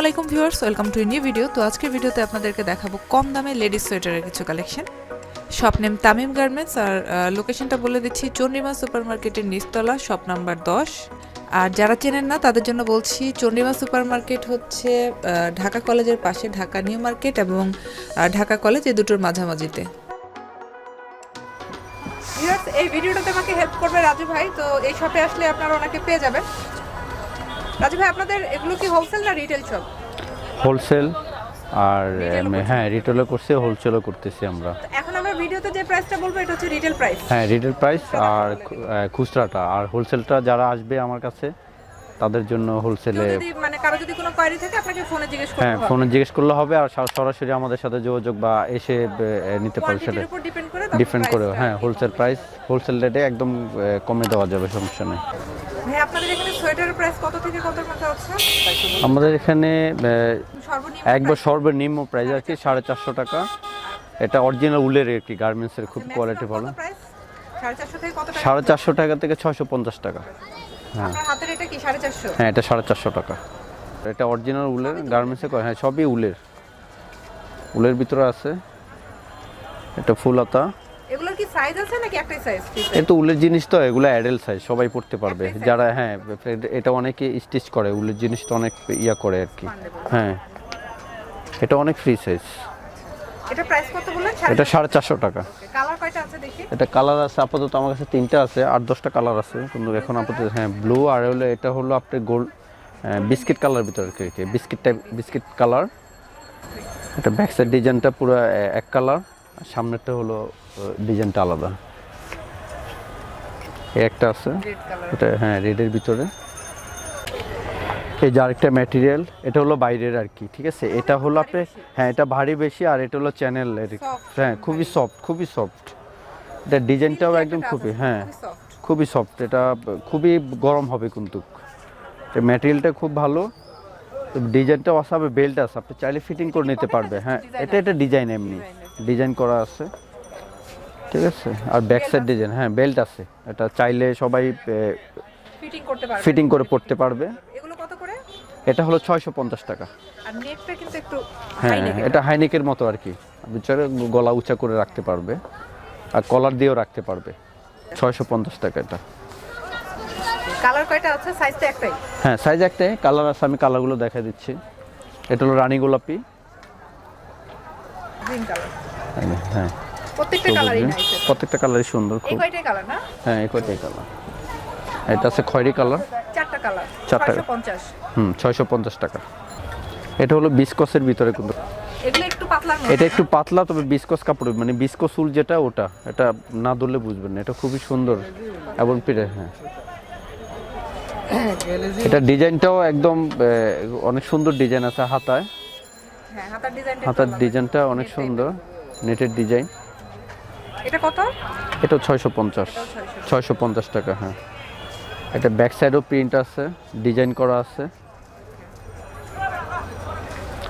আলাইকুম viewers welcome to new video তো আজকের ভিডিওতে আপনাদেরকে দেখাবো কম দামে লেডিস সোয়েটারের কিছু collection shop name Tamim garments আর লোকেশনটা বলে দিচ্ছি চন্ডিমা সুপার মার্কেটের নিচতলা শপ নাম্বার দশ। আর যারা চেনেন না, তাদের জন্য বলছি চন্ডিমা সুপার মার্কেট হচ্ছে ঢাকা কলেজের পাশে ঢাকা নিউ মার্কেট এবং ঢাকা কলেজ এই দুটোর মাঝামাঝিতে। এই ভিডিওটাতে আমাকে হেল্প করবে রাজু ভাই। তো এই শপে আসলে আপনারা ওনাকে পেয়ে যাবেন। রাজু ভাই, আপনাদের এগুলো কি হোলসেল না রিটেল শপ হোলসেল আর হ্যাঁ রিটেলও করছে হোলসেলও করতেছি আমরা। এখন আমরা ভিডিওতে যে প্রাইসটা বলব এটা হচ্ছে রিটেল প্রাইস হ্যাঁ রিটেল প্রাইস আর খুচরাটা। আর হোলসেলটা যারা আসবে আমার কাছে তাদের জন্য হোলসেলে মানে কারও যদি কোনো কোয়ারি থাকে আপনাকে ফোনে জিজ্ঞেস করতে হ্যাঁ ফোনে জিজ্ঞেস করলে হবে আর সরাসরি আমাদের সাথে যোগাযোগ বা এসে নিতে পারবে সেটা ডিপেন্ড করে হ্যাঁ হোলসেল প্রাইস হোলসেল রেটে একদম কমে দেওয়া যাবে সমস্যা নেই। আমাদের এখানে একবার সর্বনিম্ন প্রাইস আর কি সাড়ে চারশো টাকা। এটা অরিজিনাল উলের কি গার্মেন্টসের খুব কোয়ালিটি ভালো। সাড়ে চারশো টাকা? সাড়ে চারশো টাকা থেকে ছয়শো পঞ্চাশ টাকা। হ্যাঁ। হাতের এটা কি হ্যাঁ এটা সাড়ে চারশো টাকা। এটা অরিজিনাল উলের গার্মেন্টসে করে হ্যাঁ সবই উলের। উলের ভিতরে আছে। এটা ফুলাতা এগুলোর কি সাইজ আছে নাকি একটাই সাইজ এটা তো উলের জিনিস তো এগুলো অ্যাডেল সাইজ সবাই পড়তে পারবে। যারা হ্যাঁ এটা অনেকে স্টিচ করে উলের জিনিসটা অনেক ইয়া করে আর কি। হ্যাঁ। এটা অনেক ফ্রি সাইজ এটা প্রাইস কত বললেন? এটা সাড়ে চারশো টাকা। কালার কয়টা আছে দেখি? এটা কালার আছে আপাতত আমার কাছে তিনটা আছে আট দশটা কালার আছে। কিন্তু এখন আপাতত হ্যাঁ ব্লু আর হলো এটা হলো আপনার গোল্ড বিস্কিট কালার ভিতরে কি বিস্কিট টাইপ বিস্কিট কালার এটা ব্যাক সাইড ডিজাইনটা পুরো এক কালার সামনেরটা হলো ডিজাইনটা আলাদা। একটা আছে। রেড কালার এটা হ্যাঁ রেডের ভিতরে। এই যে আরেকটা ম্যাটেরিয়াল এটা হলো বাইরের আর কি ঠিক আছে? এটা হলো আপনি হ্যাঁ এটা ভারী বেশি আর এটা হলো চ্যানেল. হ্যাঁ খুবই সফট খুবই সফট এটা ডিজাইনটাও একদম খুবই হ্যাঁ খুবই সফট এটা খুবই গরম হবে কিন্তু। ম্যাটেরিয়ালটা খুব ভালো। ডিজাইনটাও আছে হবে বেল্ট আছে। আপনি চাইলে ফিটিং করে নিতে পারবে হ্যাঁ। এটা এটা ডিজাইন এমনি। ডিজাইন করা আছে ঠিক আছে? আর ব্যাক সাইড ডিজাইন হ্যাঁ বেল্ট আছে। এটা চাইলে সবাই ফিটিং করতে পারবে। ফিটিং করে পড়তে পারবে। এটা হলো ছয়শো পঞ্চাশ টাকা। হ্যাঁ এটা হাইনেকের মতো আর কি। বিচারে গলা উঁচা করে রাখতে পারবে আর কলার দিয়েও রাখতে পারবে। ছয়শো পঞ্চাশ টাকা এটা। কালার কয়টা আছে? সাইজ তো একটাই। হ্যাঁ সাইজ একটাই। কালার আছে আমি কালারগুলো দেখা দিচ্ছি। এটা হলো রানী গোলাপি। গ্রিন কালার হ্যাঁ প্রত্যেকটা কালারই প্রত্যেকটা কালারই সুন্দর এই খুব। কয়টাই কালার না? হ্যাঁ এই কয়টাই কালার এটা আছে খয়েরি কালার। চারটা কালার চারটা। 450 হুম ছয়শো পঞ্চাশ টাকা। এটা হলো বিস্কসের ভিতরে কিন্তু। এগুলো একটু পাতলা এটা একটু পাতলা তবে বিস্কস কাপড় মানে বিস্কস উল যেটা ওটা। এটা না ধরলে বুঝবেন না এটা খুবই সুন্দর। এবং পিড়ে হ্যাঁ। এটা ডিজাইনটাও একদম অনেক সুন্দর ডিজাইন আছে হাতায়। হ্যাঁ হাতার ডিজাইনটা হাতার ডিজাইনটা অনেক সুন্দর নেটের ডিজাইন। এটা কত? এটা ছয়শো পঞ্চাশ। ছয়শো পঞ্চাশ টাকা হ্যাঁ। এটা ব্যাক সাইডও প্রিন্ট আছে ডিজাইন করা আছে।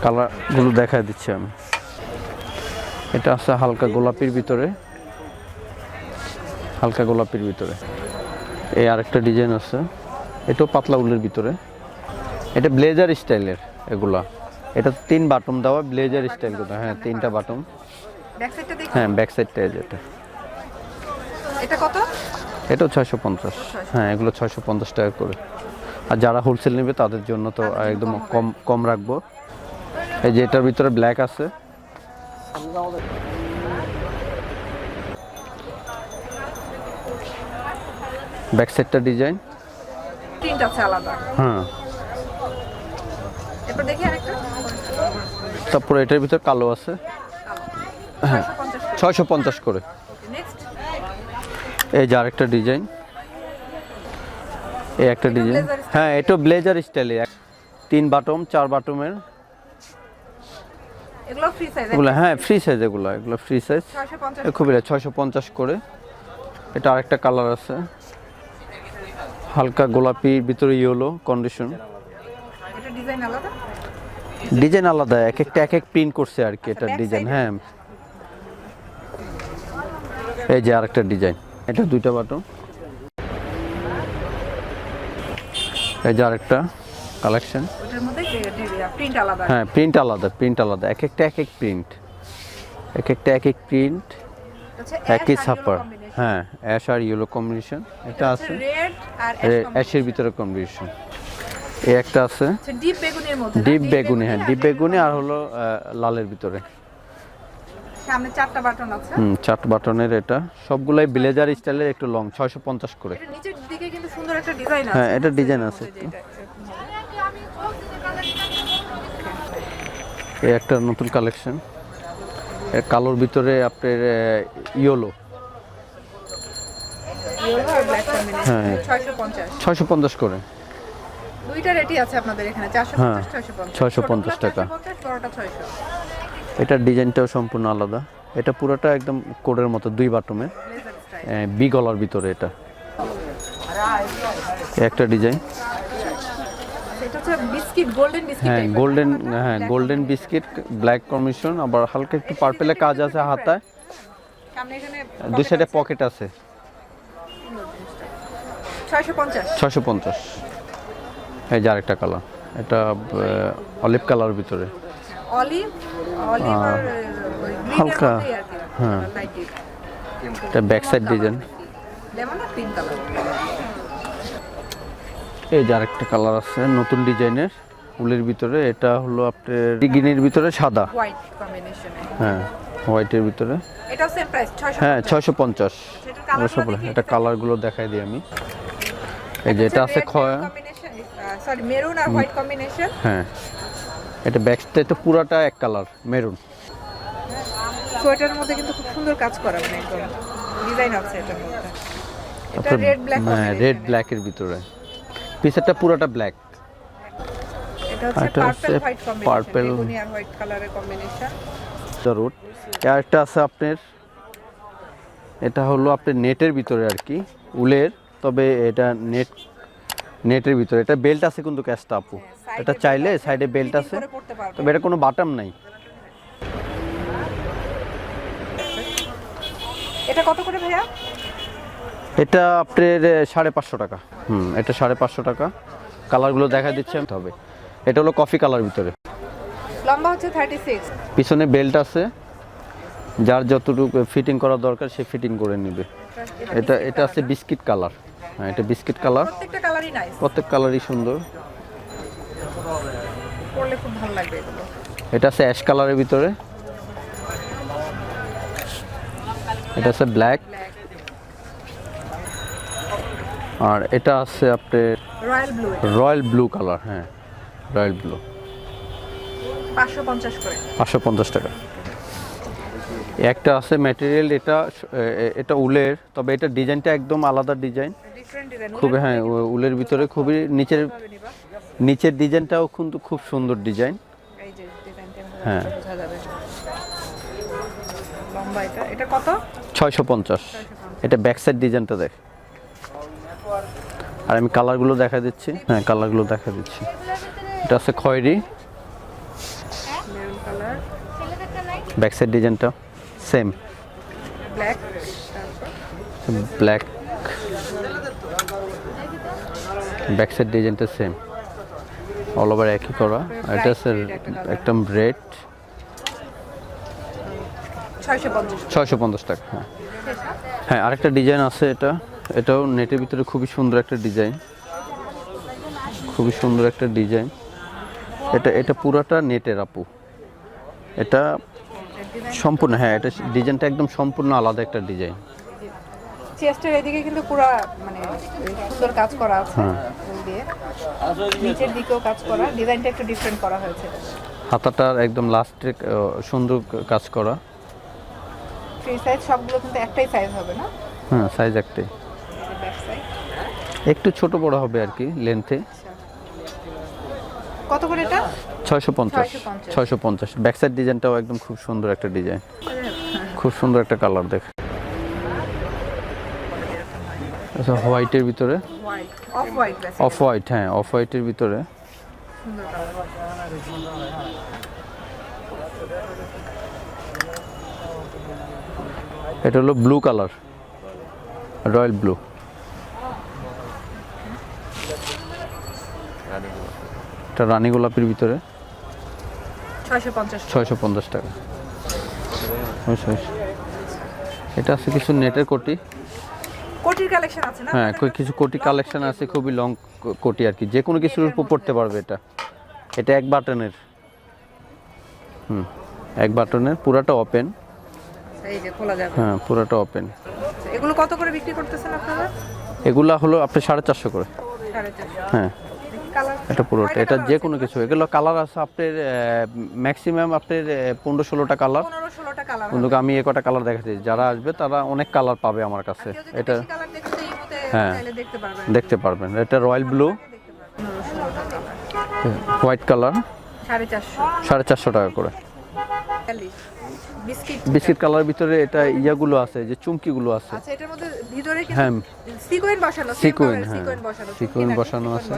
কালারগুলো দেখা দিচ্ছি আমি। এটা আছে হালকা গোলাপির ভিতরে। হালকা গোলাপির ভিতরে। এই আরেকটা ডিজাইন আছে। এটাও পাতলা উলের ভিতরে। এটা ব্লেজার স্টাইলের এগুলা। এটা তিন বাটন দেওয়া ব্লেজার স্টাইল কথা হ্যাঁ তিনটা দেখি। হ্যাঁ ব্যাক সাইডটা যেটা এটা কত? এটাও ছয়শো পঞ্চাশ। হ্যাঁ এগুলো ছয়শো পঞ্চাশ টাকা করে। আর যারা হোলসেল নেবে তাদের জন্য তো একদম কম কম রাখব। এই যে এটার ভিতরে ব্ল্যাক আছে। ব্যাক সাইডটা ডিজাইন প্রিন্ট আছে আলাদা। হ্যাঁ। এরপর দেখি আরেকটা। তারপরে এটার ভিতরে কালো আছে। হ্যাঁ 450 ছয়শো পঞ্চাশ করে। এই যে আরেকটা ডিজাইন। এই একটা ডিজাইন। হ্যাঁ এটা ব্লেজার স্টাইলে তিন বাটম চার বাটমের এগুলো ফ্রি সাইজ এগুলো হ্যাঁ ফ্রি সাইজ এগুলো এগুলো ফ্রি সাইজ 650 খুবই ছয়শো পঞ্চাশ করে। এটা আরেকটা কালার আছে। হালকা গোলাপি ভিতরে ইয়েলো কন্ডিশন ডিজাইন আলাদা? এক একটা এক এক প্রিন্ট করছে আর কি এটা ডিজাইন হ্যাঁ। এই যে আরেকটা ডিজাইন এটা দুইটা বাটন এই যে আরেকটা কালেকশন হ্যাঁ প্রিন্ট আলাদা প্রিন্ট আলাদা। এক একটা এক এক প্রিন্ট এক একটা এক এক প্রিন্ট একই ছাপার হ্যাঁ অ্যাশ আর ইয়েলো কম্বিনেশন এটা আছে। অ্যাশের ভিতরে কম্বিনেশন এই একটা আছে। ডিপ? ডিপ বেগুনি হ্যাঁ ডিপ বেগুনি আর হলো লালের ভিতরে। সামনে চারটা বাটন আছে। হুম চার বাটনের এটা। সবগুলাই ব্লেজার স্টাইলের একটু লং ছয়শো পঞ্চাশ করে। এটা নিচের দিকে কিন্তু সুন্দর একটা ডিজাইন আছে। হ্যাঁ, এটা design আছে। এই একটা নতুন কালেকশন। কালোর ভিতরে আপনার ইয়োলো। হ্যাঁ। 650 ছয়শো পঞ্চাশ। করে। দুইটা রেটই আছে আপনাদের এখানে 450 হ্যাঁ, 650 650 টাকা। 450, 600 এটার ডিজাইনটাও সম্পূর্ণ আলাদা। এটা পুরোটা একদম কোডের মতো দুই স্টাইল বি গলার ভিতরে এটা। একটা ডিজাইন। হ্যাঁ গোল্ডেন হ্যাঁ গোল্ডেন বিস্কিট ব্ল্যাক কমিশন আবার হালকা একটু পার্পেলে কাজ আছে হাতায়। দুই সাইডে পকেট আছে। 650 ছয়শো পঞ্চাশ। এই যে আরেকটা কালার। এটা অলিভ কালার ভিতরে। অলিভ অলিভ আর হালকা, মধ্যেই আর কি। হ্যাঁ। এটা ব্যাক সাইড ডিজাইন লেমন আর পিঙ্ক কালার এই যে আরেকটা কালার আছে নতুন ডিজাইনের। উলের ভিতরে এটা হলো আপনার গ্রিনের ভিতরে সাদা। হোয়াইট কম্বিনেশনে হ্যাঁ হোয়াইটের ভিতরে। এটাও সেম প্রাইস 600 হ্যাঁ ছয়শো পঞ্চাশ। সেটার কালারগুলো দেখি এটা কালারগুলো দেখাই দিই আমি। এই যে এটা আছে খয়া। সরি মেরুন আর হোয়াইট কম্বিনেশন হ্যাঁ। এটা ব্যাকটা এটা পুরাটা এক কালার মেরুন সোয়েটারের মধ্যে কিন্তু খুব সুন্দর কাজ করা মানে একদম ডিজাইন আছে এটার মধ্যে। এটা রেড ব্ল্যাক হ্যাঁ রেড ব্ল্যাকের ভিতরে। পিসেরটা পুরাটা ব্ল্যাক এটা হচ্ছে পার্পল হোয়াইট হোয়াইট কালারের কম্বিনেশন আরেকটা আছে আপনার এটা হলো আপনার নেটের ভিতরে আর কি উলের। তবে এটা নেট নেটের ভিতরে। এটা বেল্ট আছে কিন্তু ক্যাশটা আপু। এটা চাইলে সাইডে বেল্ট আছে তবে এটা কোনো বাটাম নাই। এটা কত করে ভাইয়া? এটা আপনার সাড়ে পাঁচশো টাকা। হুম এটা সাড়ে পাঁচশো টাকা। কালারগুলো দেখা দিচ্ছে হবে এটা হলো কফি কালার ভিতরে। লম্বা হচ্ছে 36 পিছনে বেল্ট আছে। যার যতটুকু ফিটিং করা দরকার সে ফিটিং করে নেবে। এটা এটা আছে বিস্কিট কালার হ্যাঁ এটা বিস্কিট কালার প্রত্যেকটা কালারই নাইস প্রত্যেক কালারই সুন্দর। পরলে খুব ভালো লাগবে এগুলো। এটা আছে অ্যাশ কালারের ভিতরে। এটা আছে ব্ল্যাক। আর এটা আছে আপনার royal blue royal blue colour হ্যাঁ রয়্যাল ব্লু। 550 করে। পাঁচশো পঞ্চাশ টাকা। একটা আছে ম্যাটেরিয়াল এটা এটা উলের তবে এটা ডিজাইনটা একদম আলাদা ডিজাইন। খুবই হ্যাঁ উলের ভিতরে খুবই নিচের নিচের ডিজাইনটাও কিন্তু খুব সুন্দর ডিজাইন। হ্যাঁ। এটা। কত? ছয়শো পঞ্চাশ। এটা ব্যাক সাইড ডিজাইনটা দেখ। আর আমি কালারগুলো দেখা দিচ্ছি। হ্যাঁ কালারগুলো দেখা দিচ্ছি। এটা আছে খয়েরি। ব্যাক সাইড ডিজাইনটা same black black back side ডিজাইনটা সেম অল ওভার একই করা। এটা আছে একদম রেড 650 ছয়শো পঞ্চাশ টাকা হ্যাঁ। হ্যাঁ আরেকটা ডিজাইন আছে এটা। এটাও নেটের ভিতরে খুবই সুন্দর একটা ডিজাইন খুবই সুন্দর একটা ডিজাইন এটা এটা পুরাটা নেটের আপু। এটা সম্পূর্ণ হ্যাঁ এটা ডিজাইনটা একদম সম্পূর্ণ আলাদা একটা ডিজাইন চেস্টের এদিকে কিন্তু পুরো মানে সুন্দর কাজ করা আছে। হ্যাঁ। ফুল দিয়ে। নিচের দিকেও কাজ করা। ডিজাইনটা একটু ডিফারেন্ট করা হয়েছে। হাতাটার একদম লাস্টে সুন্দর কাজ করা। ফ্রি সাইজ সবগুলো কিন্তু একটাই সাইজ হবে না? হ্যাঁ সাইজ একটাই। ব্যাক সাইড একটু ছোট বড় হবে আর কি লেন্থে কত করে এটা? ছয়শো পঞ্চাশ। 650 ছয়শো পঞ্চাশ। ব্যাক সাইড ডিজাইনটাও একদম খুব সুন্দর একটা ডিজাইন খুব সুন্দর একটা কালার দেখ আচ্ছা হোয়াইটের ভিতরে? অফ হোয়াইট অফ হোয়াইট হ্যাঁ অফ হোয়াইটের ভিতরে। এটা হলো ব্লু কালার রয়্যাল ব্লু। এটা রানী গোলাপির ভিতরে। ছয়শো পঞ্চাশ টাকা। এটা আছে কিছু নেটের কোটি। কোটির কালেকশন আছে না? হ্যাঁ কিছু কোটি কালেকশন আছে খুবই লং কোটি আর কি। যে কোনো কিছুর উপর পড়তে পারবে এটা। এটা এক বাটনের। হুম এক বাটনের পুরাটা ওপেন এই যে খোলা যাবে। হ্যাঁ পুরাটা ওপেন এগুলো কত করে বিক্রি করতেছেন আপনারা? এগুলা হলো আপনি সাড়ে চারশো করে। হ্যাঁ। এটা পুরোটা এটা যে কোনো কিছু। এগুলো কালার আছে আপনার ম্যাক্সিমাম আপনার পনেরো ষোলোটা কালার কালার কিন্তু আমি এ কটা কালার দেখাচ্ছি যারা আসবে তারা অনেক কালার পাবে আমার কাছে। এটা কালার হ্যাঁ। দেখতে পারবেন। এটা royal blue colour white colour সাড়ে চারশো টাকা করে। বিস্কিট। কালারের ভিতরে এটা ইয়াগুলো আছে যে চুমকিগুলো আছে। আচ্ছা এটার মধ্যে ভিতরে কিন্তু হ্যাঁ। সিকোয়েন্স বসানো Sequin, হ্যাঁ। সিকোয়েন্স বসানো। আছে।